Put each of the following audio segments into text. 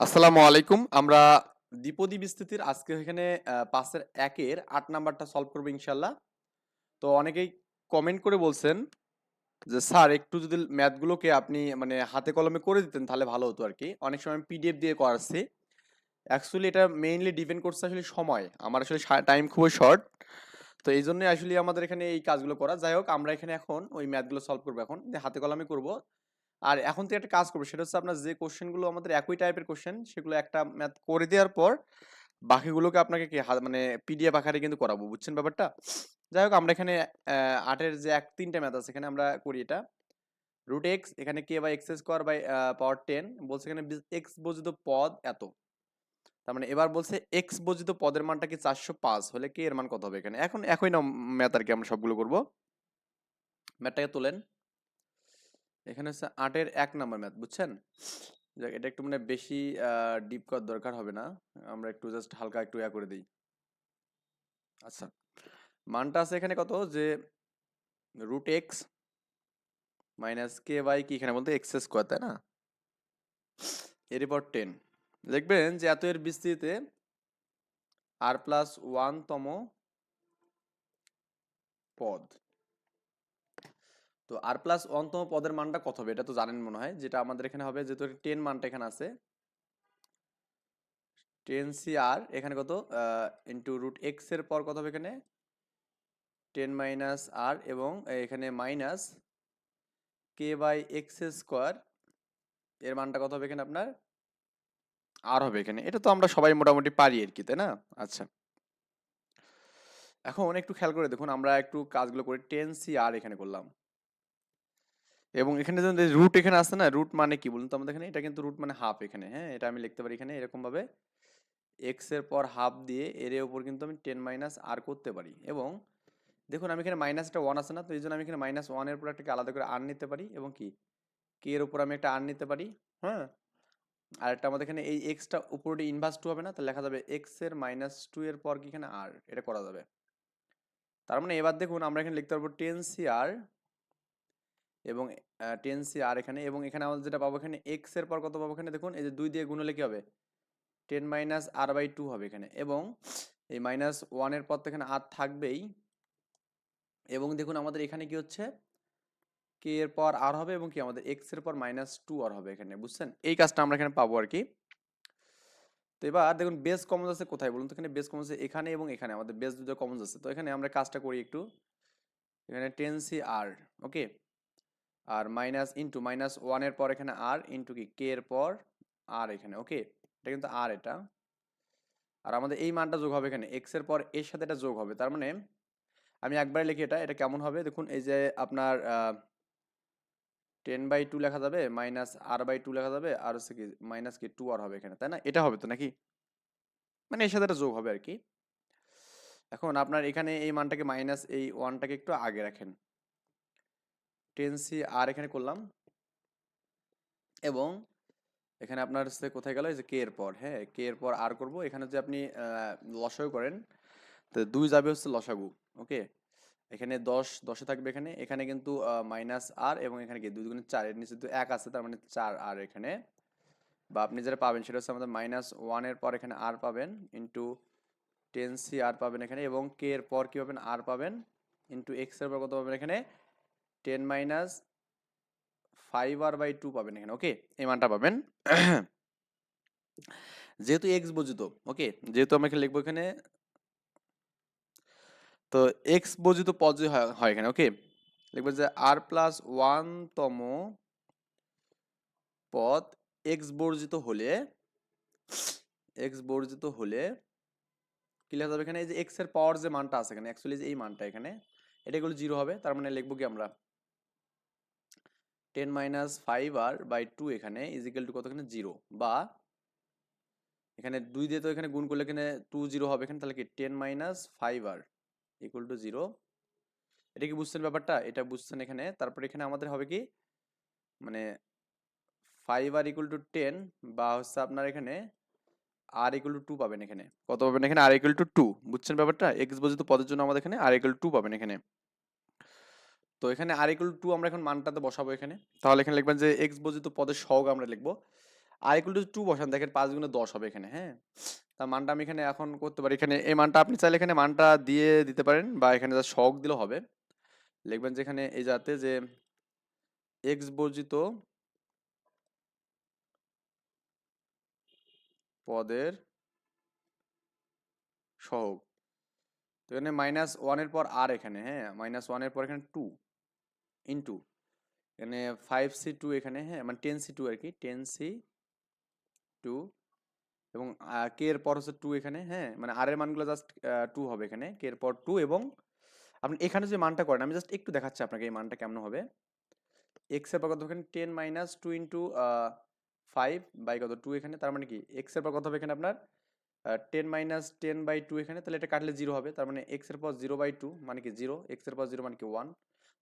আসসালামু আলাইকুম। আমরা দ্বিপদী বিস্তৃতির আজকে এখানে পাঁচের একের আট নাম্বারটা সলভ করব ইনশাল্লাহ তো অনেকেই কমেন্ট করে বলছেন যে, স্যার, একটু যদি ম্যাথগুলোকে আপনি মানে হাতে কলমে করে দিতেন তাহলে ভালো হতো আর কি অনেক সময় পিডিএফ দিয়ে করাচ্ছি। অ্যাকচুয়ালি এটা মেইনলি ডিপেন্ড করছে আসলে সময়। আমার আসলে টাইম খুবই শর্ট তো এই জন্যই আসলে আমাদের এখানে এই কাজগুলো করা। যাই হোক, আমরা এখানে এখন ওই ম্যাথগুলো সলভ করব এখন। হাতে কলমে করব। আর এখন থেকে একটা কাজ করব, সেটা হচ্ছে আপনার যে কোশ্চেনগুলো আমাদের একই টাইপের কোশ্চেন সেগুলো একটা ম্যাথ করে দেওয়ার পর, বাকিগুলোকে আপনাকে কি মানে পিডিএফ আকারে কিন্তু করাবো, বুঝছেন ব্যাপারটা? যাই হোক, আমরা এখানে আটের যে এক, তিনটা ম্যাথ আছে, এখানে আমরা করি এটা। রুট এক্স এখানে K by X square by power ten বলছে এখানে এক্স বর্জিত পদ এত। তার মানে এবার বলছে এক্স বর্জিত পদের মানটা কি চারশো পাঁচ, হলে কে এর মান কত হবে এখানে? এখন একই না ম্যাথ আর কি আমরা সবগুলো করব। ম্যাথটাকে তোলেন। এখানে হচ্ছে আটের এক নাম্বার ম্যাথ বুঝছেন? যাক, এটা একটু মানে বেশি ডিপ করার দরকার হবে না। আমরা একটু জাস্ট হালকা একটু ইয়া করে দিই। আচ্ছা মানটা আছে এখানে কত? যে root X minus K by কি এখানে বলতে? এক্স স্কোয়ার তাই না? এর পর টেন দেখবেন যে এত এর বিস্তৃতিতে আর প্লাস ওয়ান তম পদ। তো আর প্লাস ওয়ানতম পদের মানটা কত হবে? এটা তো জানেন মনে হয়। যেটা আমাদের এখানে হবে, যেহেতু টেন মানটা এখানে আছে। টেন সি আর এখানে কত? ইন্টু রুট এক্সের পর কত হবে এখানে? টেন মাইনাস আর এবং এখানে minus K by X square এর মানটা কত হবে এখানে আপনার? আর হবে এখানে। এটা তো আমরা সবাই মোটামুটি পারি আর কি, তাই না? আচ্ছা। এখন একটু খেয়াল করে দেখুন, আমরা একটু কাজগুলো করি টেন সি আর এখানে করলাম। এবং এখানে যে রুট এখানে আসছে না রুট মানে কি বলুন তো আমাদের এখানে? এটা কিন্তু রুট মানে হাফ এখানে হ্যাঁ? এটা আমি লিখতে পারি এখানে এরকম ভাবে এক্সের পর হাফ দিয়ে এর উপর কিন্তু আমি টেন মাইনাস আর করতে পারি এবং দেখুন আমি এখানে মাইনাসটা ওয়ান আছে না, তো এই জন্য আমি এখানে মাইনাস ওয়ানের উপর একটা আলাদা করে আর নিতে পারি এবং কি? কে এর উপর আমি একটা আর নিতে পারি হ্যাঁ? আর একটা আমাদের এখানে এই এক্সটা উপরে ইনভার্স টু হবে না, তাহলে লেখা যাবে এক্সের মাইনাস টু এর পর কি এখানে আর এটা করা যাবে। তার মানে এবার দেখুন আমরা এখানে লিখতে পারব টেন সি আর এবং টেন সি আর এখানে এবং এখানে আমাদের যেটা পাবো এখানে এক্সের পর কত পাবো এখানে দেখুন, এই যে দুই দিয়ে গুণ হলে কি হবে? Ten minus R by two হবে এখানে এবং এই মাইনাস ওয়ানের পর তো এখানে আর থাকবেই এবং দেখুন আমাদের এখানে কি হচ্ছে? কে এর পর আর হবে এবং কি আমাদের এক্সের পর মাইনাস টু আর হবে এখানে, বুঝছেন? এই কাজটা আমরা এখানে পাবো আর কি তো এবার দেখুন বেস কমন আছে কোথায় বলুন তো? এখানে বেস কমন আছে এখানে এবং এখানে, আমাদের বেস দুটো কমন আছে। তো এখানে আমরা কাজটা করি একটু। এখানে ten C r okay r minus into minus ওয়ানের পর এখানে আর ইন্টু কি? কে এর পর আর এখানে ওকে এটা কিন্তু আর এটা। আর আমাদের এই মানটা যোগ হবে এখানে এক্সের পর এর সাথে এটা যোগ হবে। তার মানে আমি একবারে লিখি এটা এটা কেমন হবে? দেখুন, এই যে আপনার টেন বাই টু লেখা যাবে মাইনাস আর বাই টু লেখা যাবে, আর হচ্ছে কি মাইনাস কি টু আর হবে এখানে, তাই না? এটা হবে তো নাকি? মানে এর সাথে এটা যোগ হবে আর কি। এখন আপনার এখানে এই মানটাকে মাইনাস এই ওয়ানটাকে একটু আগে রাখেন। টেন সি আর এখানে করলাম। এবং এখানে আপনার হচ্ছে কোথায় গেল? যে কে এর পর হ্যাঁ? কে এর পর আর করব। এখানে যে আপনি লসাগু করেন, তো দুই যাবে হচ্ছে লসাগু, ওকে? এখানে দশ, দশে থাকবে এখানে। এখানে কিন্তু মাইনাস আর এবং এখানে কি দুই দুগুণে চার। এর নিচে তো এক আছে, তার মানে চার আর এখানে। বা আপনি যেটা পাবেন সেটা হচ্ছে আমাদের মাইনাস ওয়ানের পর এখানে আর পাবেন ইন্টু টেন সি আর পাবেন এখানে এবং কে এর পর কি পাবেন? আর পাবেন ইন্টু এক্সের পর কত পাবেন এখানে? Ten minus five r by two পাবেন এখানে, ওকে? এই মানটা পাবেন। যেহেতু এক্স বর্জিত, ওকে? যেহেতু আমরা এখানে লিখব এখানে, তো এক্স পদ যদি হয় এখানে, ওকে? লিখব যে আর প্লাস ওয়ানতম পদ এক্স বর্জিত হলে এক্স বর্জিত হলে কি যাবে এখানে? এই যে এক্সের পাওয়ার যে মানটা আছে এখানে অ্যাকচুয়ালি যে এই মানটা এখানে, এটা এগুলো জিরো হবে? তার মানে লিখব কি আমরা ten minus five r by two এখানে ইজিক্যাল টু কত এখানে জিরো। বা এখানে দুই দিয়ে তো এখানে গুণ করলে এখানে টু জিরো হবে এখানে, তাহলে কি? Ten minus five r equal to zero. এটা কি বুঝছেন ব্যাপারটা? এটা বুঝছেন এখানে। তারপর এখানে আমাদের হবে কি? মানে five r equal to ten বা হচ্ছে আপনার এখানে আর ইকুয়াল টু টু পাবেন এখানে। কত পাবেন এখানে? R equal to two. বুঝছেন ব্যাপারটা? এক্স বর্জিত পদের জন্য আমাদের এখানে আর ইকুয়াল টু পাবেন এখানে। তো এখানে আর ইকুয়াল টু আমরা এখন মানটাতে বসাবো এখানে। তাহলে এখানে লিখবেন যে এক্স বর্জিত পদের সহগ আমরা লিখব। আর ইকুয়াল টু টু বসান, দেখেন পাঁচ গুণে দশ হবে এখানে হ্যাঁ? তার মানটা আমি এখানে এখন করতে পারি। এখানে এই মানটা আপনি চাইলে এখানে মানটা দিয়ে দিতে পারেন বা এখানে যা শখ দিলেও হবে। লিখবেন যে এখানে এই যাতে যে এক্স বর্জিত পদের সহগ। তো এখানে মাইনাস ওয়ানের পর আর এখানে হ্যাঁ? মাইনাস ওয়ানের পর এখানে টু ইন্টু এখানে ফাইভ সি টু এখানে হ্যাঁ মানে টেন সি টু আর কি টেন সি টু এবং কে এর পর হচ্ছে টু এখানে হ্যাঁ মানে আর এর মানগুলো জাস্ট টু হবে এখানে কে এর পর টু এবং আপনি এখানে যে মানটা করেন, আমি জাস্ট একটু দেখাচ্ছি আপনাকে এই মানটা কেমন হবে। এক্সের পর কত এখানে? Ten minus two into five by কত? টু এখানে, তার মানে কি? এক্সের পর কত হবে এখানে আপনার? Ten minus ten by two এখানে, তাহলে এটা কাটলে জিরো হবে, তার মানে এক্সের পর জিরো বাই টু মানে কি জিরো এক্সের পর জিরো মানে কি ওয়ান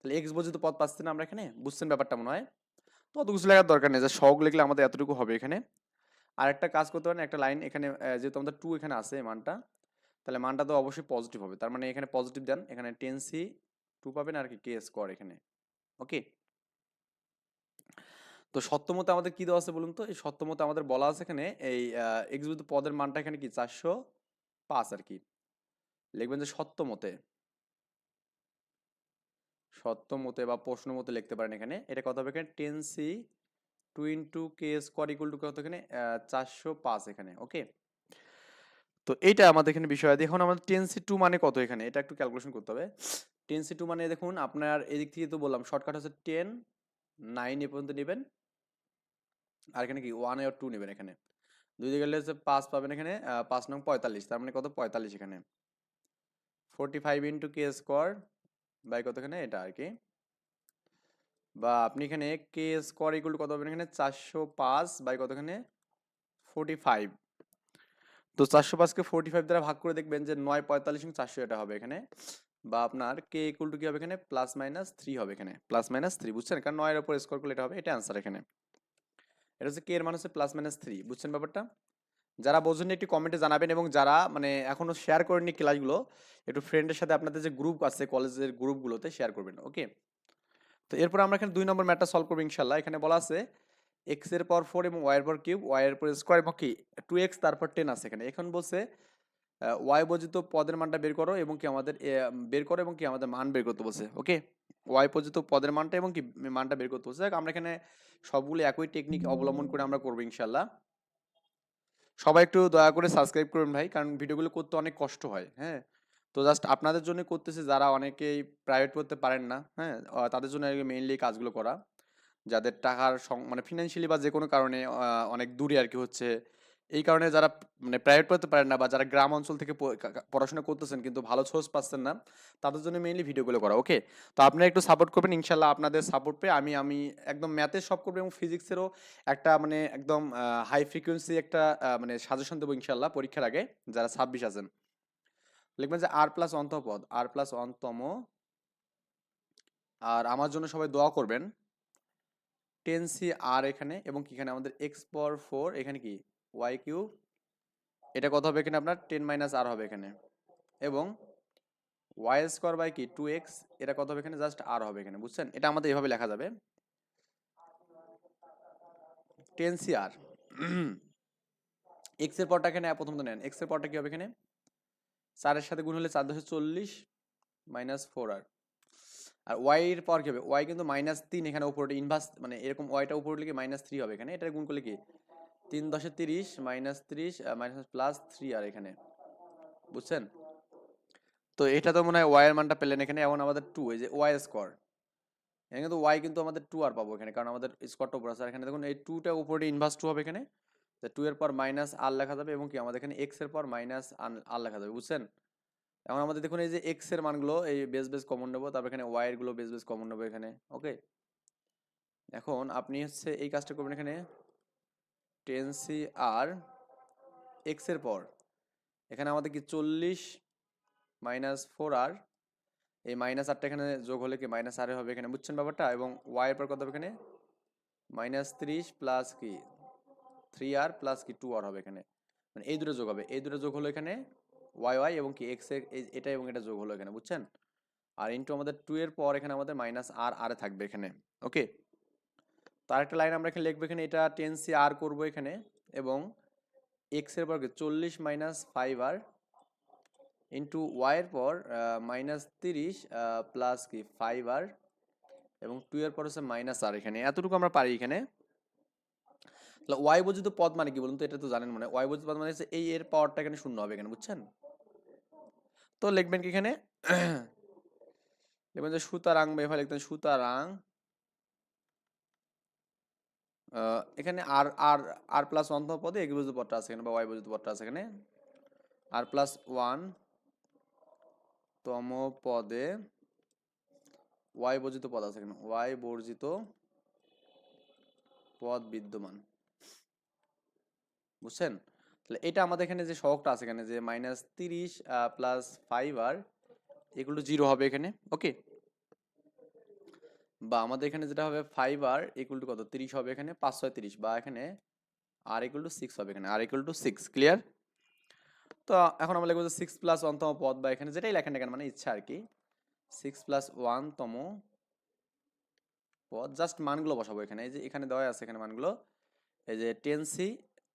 তাহলে এক্স বর্জিত পদ পাচ্ছি না আমরা এখানে, বুঝছেন ব্যাপারটা মনে হয়? তো অত কিছু লেখার দরকার নেই যে শখ লিখলে আমাদের এতটুকু হবে এখানে। আর একটা কাজ করতে পারেন, একটা লাইন এখানে যেহেতু আমাদের টু এখানে আছে মানটা, তাহলে মানটা তো অবশ্যই পজিটিভ হবে। তার মানে এখানে পজিটিভ দেন, এখানে টেন সি টু পাবেন আর কি কে স্কোয়ার এখানে। ওকে তো সত্যমতে আমাদের কি দেওয়া আছে বলুন তো? এই সত্যমতে আমাদের বলা আছে এখানে, এই এক্স বিন্দু পদের মানটা এখানে কি? চারশো পাঁচ আর কি। লিখবেন যে সত্যমতে সত্যমতে বা প্রশ্ন মতে লিখতে পারেন এখানে। এটা কত হবে এখানে? Ten C two into k square equal to কত এখানে? চারশো পাঁচ এখানে, ওকে? তো এইটা আমাদের এখানে বিষয়। দেখুন, আমাদের টেন সি টু মানে কত এখানে? এটা একটু ক্যালকুলেশন করতে হবে। টেন সি টু মানে দেখুন, আপনার এদিক থেকে তো বললাম শর্টকাট হচ্ছে টেন নাইন এ পর্যন্ত নেবেন। আর এখানে কি? ওয়ান আর টু নেবেন এখানে। দুই দিকে গেলে হচ্ছে পাঁচ পাবেন এখানে পাঁচ নং পঁয়তাল্লিশ, তার মানে কত? পঁয়তাল্লিশ এখানে। Forty five into k square by কত এখানে এটা আর কি বা আপনি এখানে কে স্কোয়ার ইকুয়াল কত পাবেন এখানে? চারশো পাঁচ বাই কত এখানে ফোরটি ফাইভ তো চারশো পাঁচকে ফোরটি ফাইভ দ্বারা ভাগ করে দেখবেন যে নয় পঁয়তাল্লিশ চারশো এটা হবে এখানে। বা আপনার কে ইকুয়াল টু কি হবে এখানে? প্লাস মাইনাস থ্রি হবে এখানে। প্লাস মাইনাস থ্রি বুঝছেন? কারণ নয়ের উপর স্কোয়ার করলে এটা হবে, এটা অ্যান্সার এখানে। এটা হচ্ছে কে এর মান হচ্ছে প্লাস মাইনাস থ্রি বুঝছেন ব্যাপারটা? যারা বোঝেননি একটু কমেন্টে জানাবেন এবং যারা মানে এখনও শেয়ার করেননি ক্লাসগুলো একটু ফ্রেন্ডের সাথে আপনাদের যে গ্রুপ আছে কলেজের গ্রুপগুলোতে শেয়ার করবেন ওকে তো এরপর আমরা এখানে দুই নম্বর ম্যাটটা সলভ করব ইনশাল্লাহ এখানে বলা আছে এক্সের পর ফোর এবং ওয়াই এর পর কিউব ওয়াই এর পর স্কোয়ার এবং কি? টু এক্স তারপর টেন আছে এখানে। এখন বলছে ওয়াই বর্জিত পদের মানটা বের করো এবং কি আমাদের বের করো এবং কি আমাদের মান বের করতে বলছে ওকে ওয়াই পর্যন্ত পদের মানটা এবং কি মানটা বের করতে বলছে। আমরা এখানে সবগুলো একই টেকনিক অবলম্বন করে আমরা করব ইনশাল্লাহ সবাই একটু দয়া করে সাবস্ক্রাইব করবেন ভাই, কারণ ভিডিওগুলো করতে অনেক কষ্ট হয় হ্যাঁ? তো জাস্ট আপনাদের জন্য করতেছে, যারা অনেকেই প্রাইভেট করতে পারেন না হ্যাঁ? তাদের জন্য মেইনলি কাজগুলো করা। যাদের টাকার মানে ফিনান্সিয়ালি বা যে কোনো কারণে অনেক দূরে আর কি হচ্ছে এই কারণে যারা মানে প্রাইভেট পড়তে পারেন না বা যারা গ্রাম অঞ্চল থেকে পড়াশোনা করতেছেন কিন্তু ভালো সোর্স পাচ্ছেন না, তাদের জন্য মেইনলি ভিডিওগুলো করা ওকে তো আপনারা একটু সাপোর্ট করবেন ইনশাল্লাহ আপনাদের সাপোর্ট পেয়ে আমি আমি একদম ম্যাথের সব করব এবং ফিজিক্সেরও একটা মানে একদম হাই ফ্রিকোয়েন্সি একটা মানে সাজেশন দেবো ইনশাল্লাহ পরীক্ষার আগে, যারা ছাব্বিশ আছেন। লিখবেন যে আর প্লাস অন্তম পদ আর প্লাস অন্তম, আর আমার জন্য সবাই দোয়া করবেন। টেন সি আর এখানে এবং এখানে আমাদের এক্স পর ফোর এখানে কি? ওয়াই কিউব এটা কত হবে এখানে আপনার? টেন মাইনাস আর হবে এখানে। এবং ওয়াই স্কোয়ার বাই কি? টু এক্স এটা কত হবে এখানে? জাস্ট আর হবে এখানে, বুঝছেন? এটা আমাদের এভাবে লেখা যাবে। টেন সি আর এক্সের পরটা এখানে প্রথম তো নেন এক্সের পরটা কি হবে এখানে? চারের সাথে গুণ হলে চার দশে চল্লিশ মাইনাস ফোর আর আর ওয়াই এর পর কি হবে? ওয়াই কিন্তু মাইনাস তিন এখানে উপরে ইনভার্স মানে এরকম ওয়াইটা উপরে কি? মাইনাস থ্রি হবে এখানে। এটা গুণ করলে কি? তিন দশে তিরিশ, মাইনাস তিরিশ মাইনাস প্লাস থ্রি আর এখানে। বুঝছেন? তো এটা তো মনে হয় ওয়াই এর মানটা পেলেন এখানে, এমন আমাদের টু এই যে ওয়াই স্কোয়ার এখানে কিন্তু ওয়াই কিন্তু আমাদের টু আর পাবো এখানে, কারণ আমাদের স্কোয়ারটা উপর আছে। এখানে দেখুন, এই টুটা উপরে ইনভার্স টু হবে এখানে। টু এর পর মাইনাস আর লেখা যাবে এবং কি আমাদের এখানে এক্সের পর মাইনাস আর লেখা যাবে, বুঝছেন? এখন আমাদের দেখুন, এই যে এক্সের মানগুলো, এই বেস বেস কমন নেব, তারপর এখানে ওয়াই গুলো বেস বেস কমন নেব এখানে ওকে এখন আপনি হচ্ছে এই কাজটা করবেন এখানে টেন সি আর এক্সের পর, এখানে আমাদের কি চল্লিশ মাইনাস ফোর আর এই মাইনাস আরটা এখানে যোগ হলে কি মাইনাস আর হবে এখানে? বুঝছেন ব্যাপারটা? এবং ওয়াই এর পর কত হবে এখানে? মাইনাস ত্রিশ প্লাস কি? থ্রি আর প্লাস কি টু আর হবে এখানে। মানে এই দুটো যোগ হবে। এই দুটো যোগ হলো এখানে ওয়াই ওয়াই এবং কি এক্সের এটা এবং এটা যোগ হলো এখানে। বুঝছেন? আর ইন্টু আমাদের টু এর পর এখানে আমাদের মাইনাস আর আর থাকবে এখানে। ওকে তো আরেকটা লাইন আমরা এখানে লিখব, এখানে এটা টেন সি আর করব এখানে এবং এক্সের পর চল্লিশ মাইনাস ফাইভ আর ইন্টু ওয়াইয়ের পর মাইনাস তিরিশ প্লাস কি? ফাইভ আর এবং টু এর পর হচ্ছে মাইনাস আর এখানে। এতটুকু আমরা পারি এখানে। ওয়াই বর্জিত পদ মানে কি বলুন তো? এটা তো জানেন মনে ওয়াই বর্জিত পদ মানে হচ্ছে এই এর পাওয়ারটা এখানে শূন্য হবে এখানে, বুঝছেন? তো লিখবেন কি এখানে? লিখবেন যে সুতারাং বা লিখতেন সুতারাং এখানে r r r plus one পদে এগ বর্জিত পদটা আছে এখানে বা ওয়াই বর্জিত পদটা আছে এখানে আর প্লাস ওয়ান তম পদে ওয়াই বর্জিত পদ আছে এখানে। ওয়াই বর্জিত পদ বিদ্যমান। বুঝছেন? তাহলে এটা আমাদের এখানে যে সহগটা আছে এখানে যে মাইনাস তিরিশ প্লাস ফাইভ আর এগুলো জিরো হবে এখানে। ওকে বা আমাদের এখানে যেটা হবে ফাইভ আর ইকুয়াল টু কত? তিরিশ হবে এখানে, পাঁচ ছয় তিরিশ বা এখানে আর ইকুয়াল টু সিক্স হবে এখানে r equal to six clear তো এখন আমরা লিখব যে সিক্স প্লাস ওয়ানতম পদ বা এখানে যেটাই লেখেন না কেন মানে ইচ্ছা আর কি সিক্স প্লাস ওয়ানতম পদ জাস্ট মানগুলো বসাবো এখানে, এই যে এখানে দেওয়া আছে এখানে মানগুলো, এই যে ten C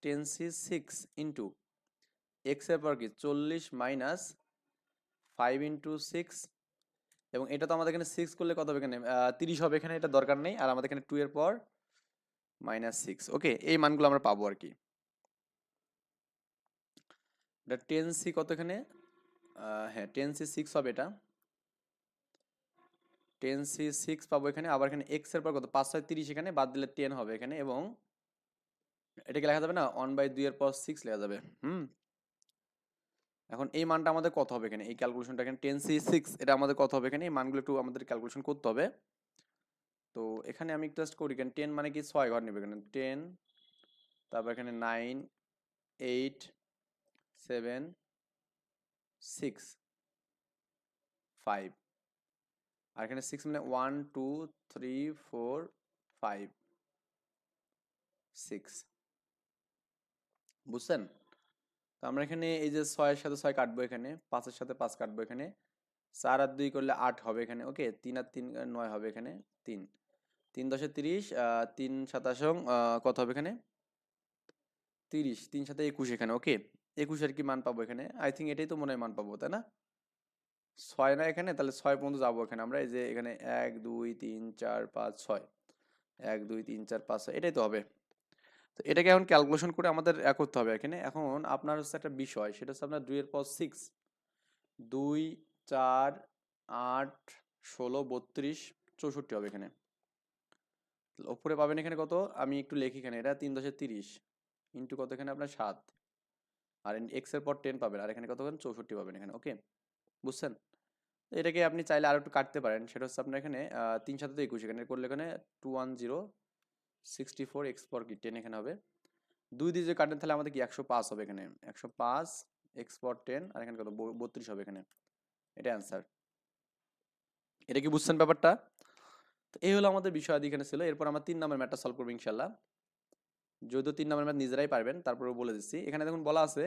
ten C six into এক্সের পর কি? চল্লিশ মাইনাস ফাইভ ইন্টু সিক্স এবং এটা তো আমাদের এখানে সিক্স করলে কত হবে এখানে? তিরিশ হবে এখানে, এটা দরকার নেই। আর আমাদের এখানে টু এর পর মাইনাস সিক্স ওকে এই মানগুলো আমরা পাবো আর কি। এটা টেন সি কত এখানে? হ্যাঁ টেন সি সিক্স হবে এটা। টেন সি সিক্স পাবো এখানে। আবার এখানে এক্সের পর কত? পাঁচ, ছয়, তিরিশ এখানে, বাদ দিলে টেন হবে এখানে এবং এটাকে লেখা যাবে না? ওয়ান বাই দুই এর পর সিক্স লেখা যাবে। হুম? এখন এই মানটা আমাদের কত হবে এখানে? এই ক্যালকুলেশনটা এখানে টেন সি সিক্স এটা আমাদের কত হবে এখানে? এই মানগুলো একটু আমাদের ক্যালকুলেশন করতে হবে। তো এখানে আমি জাস্ট করি কেন টেন মানে কি? ছয় ঘর নেবে এখানে। টেন তারপর এখানে nine eight seven six five আর এখানে সিক্স মানে one two three four five six বুঝছেন? তো আমরা এখানে এই যে ছয়ের সাথে ছয় কাটবো এখানে, পাঁচের সাথে পাঁচ কাটবো এখানে, চার আর দুই করলে আট হবে এখানে, ওকে? তিন আর তিন নয় হবে এখানে, তিন। তিন দশে তিরিশ তিন সাতাশং কত হবে এখানে? তিরিশ, তিন সাথে একুশ এখানে, ওকে? একুশের কি মান পাবো এখানে, আই থিঙ্ক এটাই তো মনে হয় মান পাবো, তাই না? ছয় না এখানে, তাহলে ছয় পর্যন্ত যাব এখানে আমরা, এই যে এখানে এক, দুই, তিন, চার, পাঁচ, ছয়। এক, দুই, তিন, চার, পাঁচ, ছয়, এটাই তো হবে। তো এটাকে এখন ক্যালকুলেশন করে আমাদের এ করতে হবে এখানে। এখন আপনার হচ্ছে একটা বিষয়, সেটা হচ্ছে আপনার দুইয়ের পর সিক্স দুই, চার, আট, ষোলো, বত্রিশ, চৌষট্টি হবে এখানে। ওপরে পাবেন এখানে কত? আমি একটু লিখি এখানে, এটা তিন দশে তিরিশ ইন্টু কত এখানে? আপনার সাত। আর এক্সের পর টেন পাবেন, আর এখানে কত চৌষট্টি পাবেন এখানে ওকে বুঝছেন? এটাকে আপনি চাইলে আরও একটু কাটতে পারেন, সেটা হচ্ছে আপনার এখানে তিন সাথে একুশ, এখানে করলে এখানে two one zero sixty four x পর কি টেন এখানে হবে। দুই দিয়ে যদি কাটেন, তাহলে আমাদের কি একশো পাঁচ হবে এখানে? একশো পাঁচ এক্স পর টেন আর এখানে কত? বত্রিশ হবে এখানে। এটা অ্যান্সার এটা কি বুঝছেন ব্যাপারটা? তো এই হলো আমাদের বিষয়াদি এখানে ছিল। এরপর আমরা তিন নম্বর ম্যাটটা সলভ করব ইনশাল্লাহ যদিও তিন নম্বর ম্যাথ নিজেরাই পারবেন, তারপরেও বলে দিচ্ছি। এখানে দেখুন বলা আছে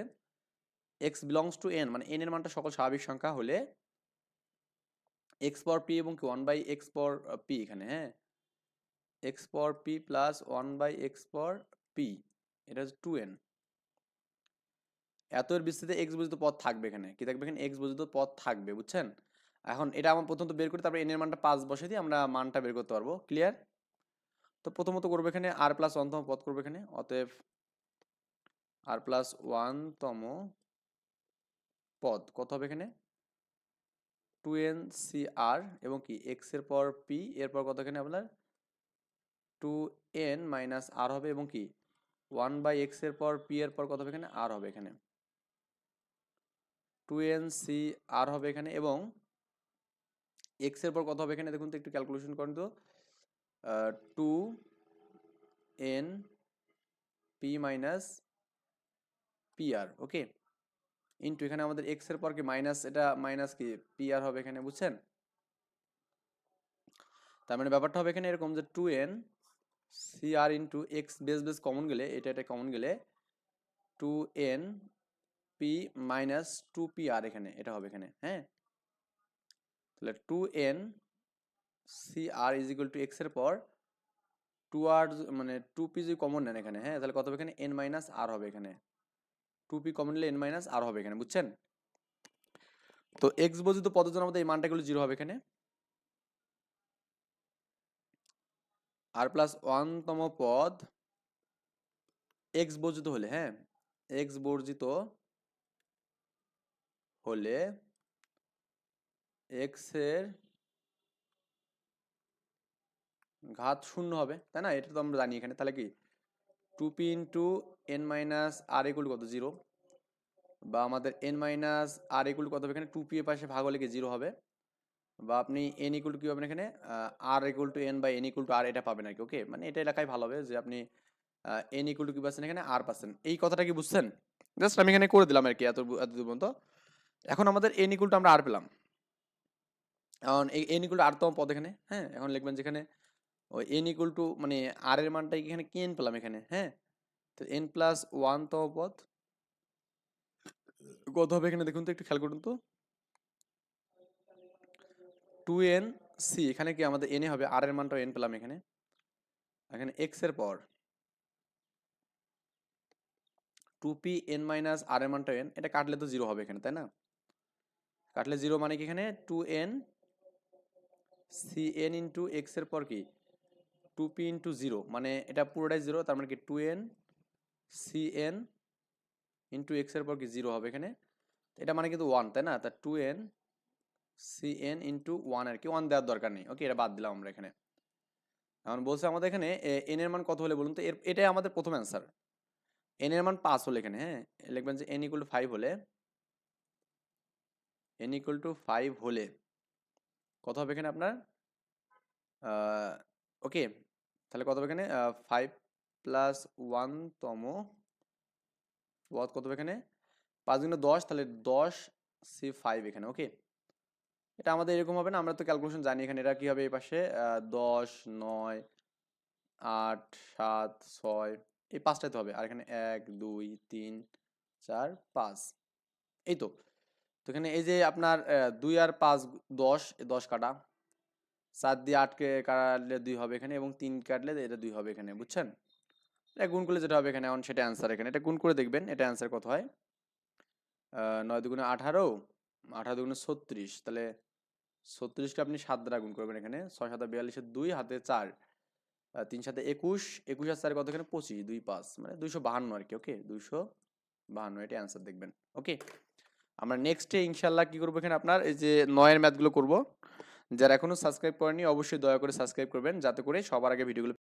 এক্স বিলংস টু এন মানে এন এর মানটা সকল স্বাভাবিক সংখ্যা হলে এক্স পর পি এবং কি? ওয়ান বাই এক্স পর পি এখানে হ্যাঁ? এক্স পর p plus one by x পর পি এটা হচ্ছে টু এন এত এর বিস্তৃতে এক্স বুঝিত পদ থাকবে এখানে, কি থাকবে এখানে? এক্স বুঝিত পদ থাকবে, বুঝছেন? এখন এটা আমার প্রথমত বের করি তারপরে এন এর মানটা পাঁচ বসে দিয়ে আমরা মানটা বের করতে পারব ক্লিয়ার তো প্রথমত করব এখানে আর প্লাস ওয়ানতম পদ করব এখানে, অতএব আর প্লাস ওয়ানতম পদ, কত হবে এখানে? টু এন সি আর এবং কি? এক্সের পর পি এরপর কত এখানে আপনার? টু এন মাইনাস আর হবে এবং কি? ওয়ান বাই এক্সের পর পি এর পর কত হবে এখানে? আর হবে এখানে। টু এন সি আর হবে এখানে এবং এক্সের পর কত হবে এখানে? দেখুন তো একটু ক্যালকুলেশন করেন তো। Two n p minus p r okay into এখানে আমাদের এক্সের পর কি? মাইনাস এটা মাইনাস কি? পি আর হবে এখানে, বুঝছেন? তার মানে ব্যাপারটা হবে এখানে এরকম যে two n C r into x base base common গেলে, এটা এটা কমন গেলে two n p minus two p r এখানে, এটা হবে এখানে হ্যাঁ? তাহলে two n C r is equal to এক্সের পর টু আর মানে টু পি যদি কমন নেন এখানে হ্যাঁ? তাহলে কত হবে এখানে? এন মাইনাস আর হবে এখানে। টু পি কমন নিলে এন মাইনাস আর হবে এখানে, বুঝছেন? তো এক্স বর্জিত পদের জন্য আমাদের এই মানটাগুলো জিরো হবে এখানে। আর প্লাস ওয়ানতম পদ এক্স বর্জিত হলে হ্যাঁ? এক্স বর্জিত হলে এক্সের ঘাত শূন্য হবে, তাই না? এটা তো আমরা জানি এখানে। তাহলে কি? Two p into n minus r equal কত? জিরো বা আমাদের এন মাইনাস আর ইকুয়াল কত হবে এখানে? টু পি এর পাশে ভাগ হলে কি? জিরো হবে। বা আপনি এন ইকুয়াল কি পাবেন এখানে? আর ইকুয়াল টু এন বা এন ইকুয়াল টু আর এটা পাবেন আর কি ওকে মানে এটা এলাকায় ভালো হবে যে আপনি এন ইকুয়াল টু কি পাচ্ছেন এখানে? আর পাচ্ছেন। এই কথাটা কি বুঝছেন? জাস্ট আমি এখানে করে দিলাম আর কি এত এত পর্যন্ত। এখন আমাদের এন ইকুয়াল টু আমরা আর পেলাম। এখন এন ইকুয়াল টু আর তম পদ এখানে হ্যাঁ? এখন লিখবেন যেখানে ওই এন ইকুয়াল টু মানে আর এর মানটা এখানে? কি এন পেলাম এখানে হ্যাঁ? তো এন প্লাস ওয়ান তম পদ, কত হবে এখানে? দেখুন তো, একটু খেয়াল করুন তো। টু এন, সি, এখানে কি আমাদের এনে হবে? আর এর মানটা এন পেলাম এখানে। এখানে এক্সের পর। Two p n minus r এর মানটা এন। এটা কাটলে তো জিরো হবে এখানে, তাই না? কাটলে জিরো মানে কি এখানে? Two n, C n into এক্সের পর কি? Two p into zero. মানে এটা পুরোটাই জিরো, তার মানে কি? Two n, C n into এক্সের পর কি? জিরো হবে এখানে। এটা মানে কিন্তু ওয়ান, তাই না? তা two n C n into one r কি ওয়ান দেওয়ার দরকার নেই। ওকে এটা বাদ দিলাম আমরা এখানে। এখন বলছে আমাদের এখানে এন এর মান কত হলে বলুন তো? এর, এটাই আমাদের প্রথম অ্যান্সার এন এর মান পাঁচ হলে এখানে হ্যাঁ? লিখবেন যে এন ইকুয়াল টু ফাইভ হলে এন ইকুয়াল টু ফাইভ হলে কত হবে এখানে আপনার? ওকে তাহলে কত হবে এখানে? ফাইভ প্লাস ওয়ানতম পদ কত হবে এখানে? পাঁচ গুণে দশ, তাহলে দশ সি ফাইভ এখানে ওকে এটা আমাদের এরকম হবে না, আমরা তো ক্যালকুলেশন জানি এখানে এটা কি হবে এই পাশে দশ, নয়, আট, সাত, ছয়, এই পাঁচটাতে হবে। আর এখানে এক, দুই, তিন, চার, পাঁচ। এই তো। তো এখানে এই যে আপনার দুই আর পাঁচ, দশ দশ কাটা। চার দিয়ে আটকে কাটলে দুই হবে এখানে এবং তিন কাটলে এটা দুই হবে এখানে, বুঝছেন? এটা গুণ করলে যেটা হবে এখানে, এখন সেটা অ্যান্সার এখানে। এটা গুণ করে দেখবেন, এটা অ্যান্সার কত হয়? নয় দুগুণে আঠারো আঠারো দুগুণে ছত্রিশ, তাহলে ছত্রিশকে আপনি সাত দ্বারা গুণ করবেন এখানে। ছয় সাত বিয়াল্লিশের দুই, হাতে চার। তিন সাথে একুশ একুশ আর চার কত এখানে? পঁচিশ, দুই পাঁচ। মানে দুইশো বাহান্ন আর কি, ওকে? দুইশো বাহান্ন এটা অ্যান্সার দেখবেন, ওকে? আমরা নেক্সটে ইনশাল্লাহ কী করব এখানে আপনার? এই যে নয়ের ম্যাথগুলো করব। যারা এখনও সাবস্ক্রাইব করেনি অবশ্যই দয়া করে সাবস্ক্রাইব করবেন, যাতে করে সবার আগে ভিডিওগুলো